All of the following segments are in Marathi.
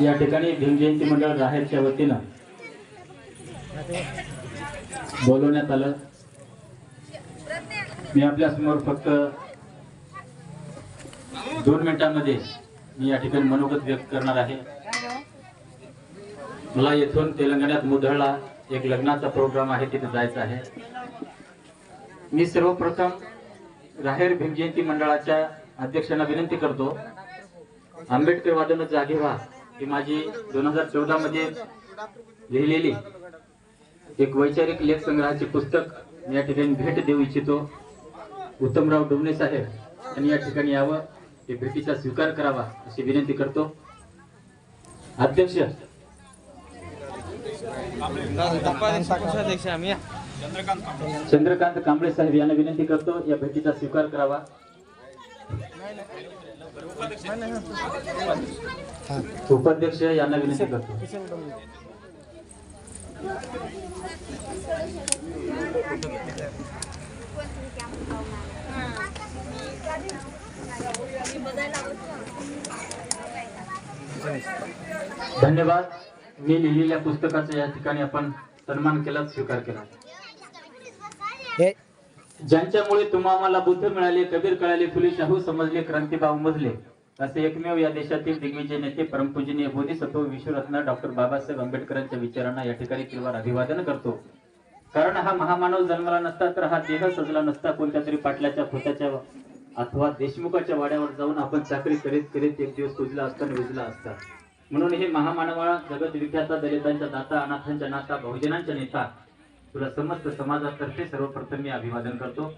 या ठिकाणी भीमजयंती मंडळ राहेरच्या वतीनं बोलवण्यात आलं. मी आपल्यासमोर फक्त दोन मिनिटांमध्ये मी या ठिकाणी मनोगत व्यक्त करणार आहे. मला येथून तेलंगणात मुधळला एक लग्नाचा प्रोग्राम आहे तिथे जायचं आहे. मी सर्वप्रथम राहेर भीमजयंती मंडळाच्या अध्यक्षांना विनंती करतो आंबेडकर वादन जागे व्हा. ही माझी दोन हजार चौदा मध्ये लिहिलेली. एक वैचारिक लेख संग्रहाचे पुस्तक मी या ठिकाणी भेट देऊ इच्छितो. उत्तमराव डोमणे साहेब यांनी या ठिकाणी यावं ते भेटीचा स्वीकार करावा अशी विनंती करतो. अध्यक्ष. चंद्रकांत कांबळे साहेब यांना विनंती करतो या भेटीचा स्वीकार करावा. उपाध्यक्ष यांना विनंती करतो. धन्यवाद. मी लिहिलेल्या पुस्तकाचा या ठिकाणी आपण सन्मान केला स्वीकार केला ज्यांच्यामुळे तुम्हाला बुद्ध मिळाले कबीर कळाले फुले शाहू समजले क्रांतीबा उमजले असे एकमेव या देशातील दिग्विजय नेते परमपूजनीय बोधिसत्व विश्वरत्न डॉक्टर बाबासाहेब आंबेडकरांच्या विचारांना या ठिकाणी किंवा अभिवादन करतो. कारण हा महामानव जन्माला नसता तर हा देह सजला नसता कोणत्या तरी पाटल्याच्या खोत्याच्या अथवा देशमुखाच्या वाड्यावर जाऊन आपण चाकरी करीत करीत एक दिवस पुजला असता आणि विजला असता. म्हणून हे महामानवा जगत विख्याता दलितांच्या दाता अनाथांच्या नाता बहुजनांच्या नेता तुला समस्त समाजातर्फे सर्वप्रथम मी अभिवादन करतो.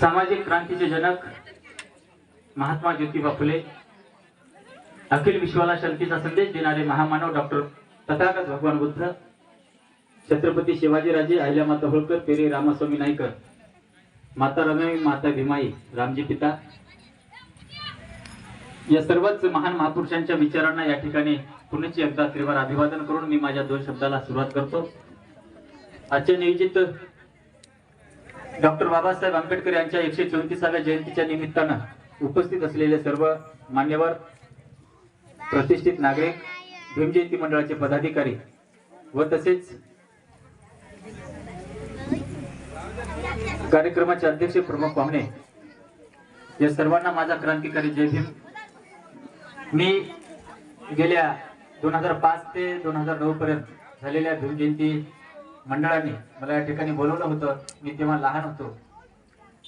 सामाजिक क्रांतीचे जनक महात्मा ज्योतिबा फुले अखिल विश्वाला शांतीचा संदेश देणारे महामानव डॉक्टर तथागत भगवान बुद्ध छत्रपती शिवाजीराजे अहिल्यामाता होळकर पेरे रामस्वामी नाईकर माता रमाई माता भीमाई रामजी पिता. या सर्वच महान महापुरुषांच्या विचारांना या ठिकाणी पुण्याची एकदा त्रिवार अभिवादन करून मी माझ्या दोन शब्दाला सुरुवात करतो. आजच्या नियोजित डॉक्टर बाबासाहेब आंबेडकर यांच्या एकशे चौतीसाव्या जयंतीच्या निमित्तानं उपस्थित असलेले सर्व मान्यवर प्रतिष्ठित नागरिक भीमजयंती मंडळाचे पदाधिकारी व तसेच कार्यक्रमाचे अध्यक्ष प्रमुख पाहुणे या सर्वांना माझा क्रांतिकारी जय भीम. मी गेल्या दोन हजार पाच ते दोन हजार नऊ पर्यंत झालेल्या भीमजयंती मंडळाने मला या ठिकाणी बोलवलं होतं. मी तेव्हा लहान होतो.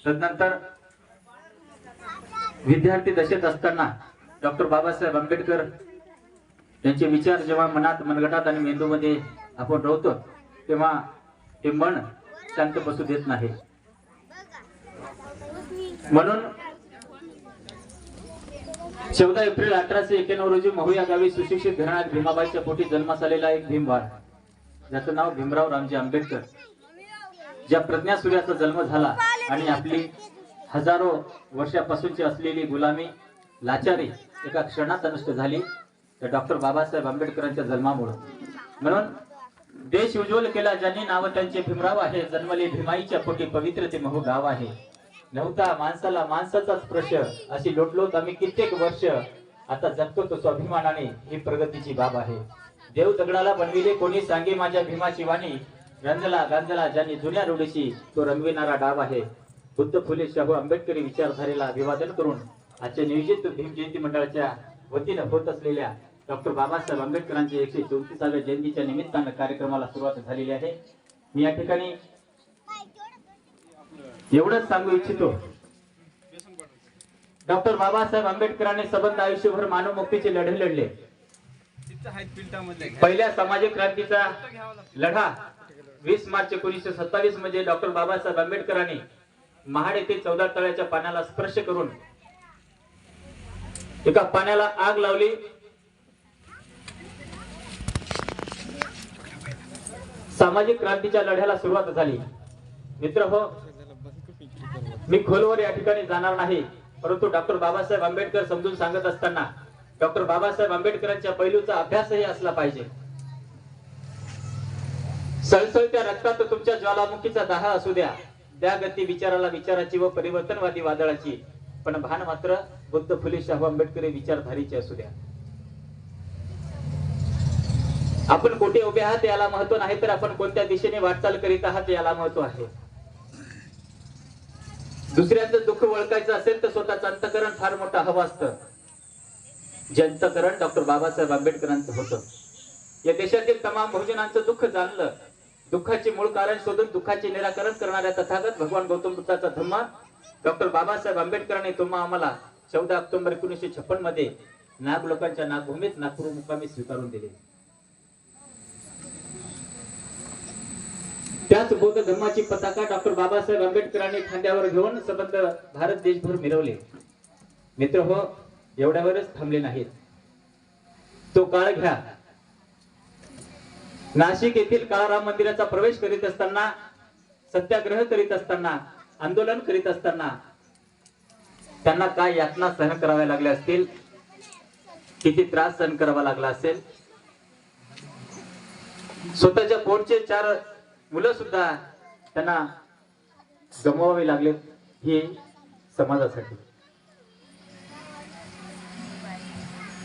तदनंतर विद्यार्थी दशेत असताना डॉक्टर बाबासाहेब आंबेडकर यांचे विचार जेव्हा मनात मनगटात आणि मेंदूमध्ये आपण रोवतो तेव्हा ते मन शांत बसू देत नाही. म्हणून चौदा एप्रिल अठराशे एक्क्याण्णव रोजी महुया गावी सुशिक्षित घराण्यात भीमाबाईच्या पोटी जन्मास आलेला एक भीमवार ज्याचं नाव भीमराव रामजी आंबेडकर. ज्या प्रज्ञा सूर्याचा जन्म झाला आणि आपली हजारो वर्षापासूनची असलेली गुलामी लाचारी एका क्षणात नष्ट झाली तर डॉक्टर बाबासाहेब आंबेडकरांच्या जन्मामुळं. म्हणून देश उज्ज्वल केला ज्यांनी नाव त्यांचे भीमराव आहे जन्मले भीमाईच्या पोटी पवित्र ते महू गाव आहे. नव्हता माणसाला माणसाचा स्पर्श अशी लोटलोट आम्ही कित्येक वर्ष आता जगतो तो स्वाभिमानाने ही प्रगतीची बाब आहे. देव दगडाला बनविले कोणी सांगे माझ्या भीमा शिवानी? रंजला गांजला ज्यांनी जुन्या रूढीशी तो रंगविणारा डाव आहे. बुद्ध फुले शाहू आंबेडकरी विचारधारेला अभिवादन करून आजच्या नियोजित भीम जयंती मंडळाच्या वतीनं होत असलेल्या डॉक्टर बाबासाहेब आंबेडकरांच्या एकशे चौतीसाव्या जयंतीच्या निमित्तानं कार्यक्रमाला सुरुवात झालेली आहे. मी या ठिकाणी एवढंच सांगू इच्छितो. डॉक्टर बाबासाहेब आंबेडकरांनी सबंध आयुष्यभर मानव मुक्तीचे लढे लढले. पहिल्या सामाजिक क्रांतीचा लढा वीस मार्च एकोणीसशे सत्तावीसमध्ये डॉक्टर बाबासाहेब आंबेडकरांनी महाड येथे चौदा तळ्याच्या पाण्याला स्पर्श करून एका पाण्याला आग लावली. सामाजिक क्रांतीच्या लढ्याला सुरुवात झाली. मित्र हो मी खोलवर या ठिकाणी जाणार नाही परंतु डॉक्टर बाबासाहेब आंबेडकर समजून सांगत असताना डॉक्टर बाबासाहेब आंबेडकरांच्या पैलूचा अभ्यासही असला पाहिजे. सळसळत्या रक्तात तुमच्या ज्वालामुखीचा दाह असू द्या. त्या गती विचाराला विचाराची व परिवर्तनवादी वादळाची. पण भान मात्र बुद्ध फुले शाहू आंबेडकरी विचारधारीचे असू द्या. आपण कुठे उभे आहात याला महत्त्व नाही तर आपण कोणत्या दिशेने वाटचाल करीत आहात याला महत्त्व आहे. दुसऱ्यांचं दुःख ओळखायचं असेल तर स्वतःचं अंतकरण फार मोठं हवं असतं. जे डॉक्टर बाबासाहेब आंबेडकरांचं होतं. या देशातील तमाम बहुजनांचं दुःख जाणलं. दुःखाचे मूळ कारण शोधून दुःखाचे निराकरण करणाऱ्या तथागत भगवान गौतम बुद्धाचा धम्मा डॉक्टर बाबासाहेब आंबेडकरांनी तुम्हा आम्हाला चौदा ऑक्टोबर एकोणीसशे छप्पनमध्ये नाग लोकांच्या नागभूमीत नागपूर मुक्कामी स्वीकारून दिले. त्याच बौद्ध धर्माची पताका डॉक्टर बाबासाहेब आंबेडकरांनी खांद्यावर घेऊन संबंध भारत देशभर मिरवले. मित्र हो एवढ्यावरच थांबले नाहीत. तो काळ घ्या. नाशिक येथील काळाराम मंदिराचा प्रवेश करीत असताना सत्याग्रह करीत असताना आंदोलन करीत असताना त्यांना काय यातना सहन कराव्या लागल्या असतील? किती त्रास सहन करावा लागला असेल? स्वतःच्या पोटचे चार मुलं सुद्धा त्यांना गमवावे लागले हे समाजासाठी.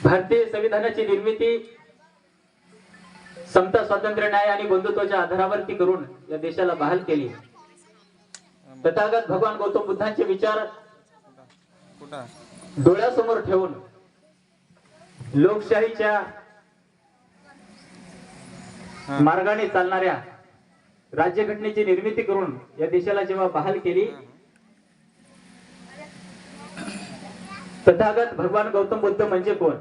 भारतीय संविधानाची निर्मिती समता स्वातंत्र्य न्याय आणि बंधुत्वाच्या आधारावरती करून या देशाला बहाल केली. तथागत भगवान गौतम बुद्धांचे विचार डोळ्यासमोर ठेवून लोकशाहीच्या मार्गाने चालणाऱ्या राज्यघटनेची निर्मिती करून या देशाला जेव्हा बहाल केली तथागत भगवान गौतम बुद्ध म्हणजे कोण?